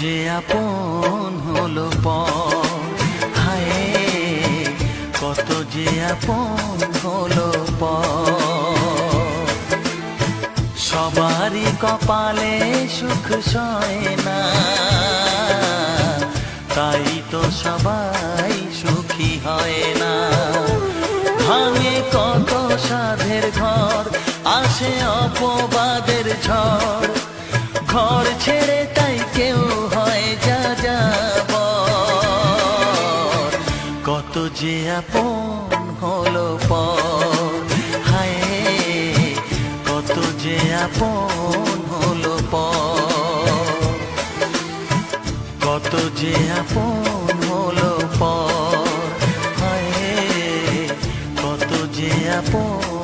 যে আপন হলো পর হায়, কত যে আপন হলো পর সবারই কপালে সুখ সয় না। তাই তো সবাই সুখী হয় না। ভাঙে কত সাধের ঘর, আসে অপবাদের ঝড়। আপন হলো পায়ে কত যে আপন হলো পর কত যে আপন হলো পর হায় কত যে আপন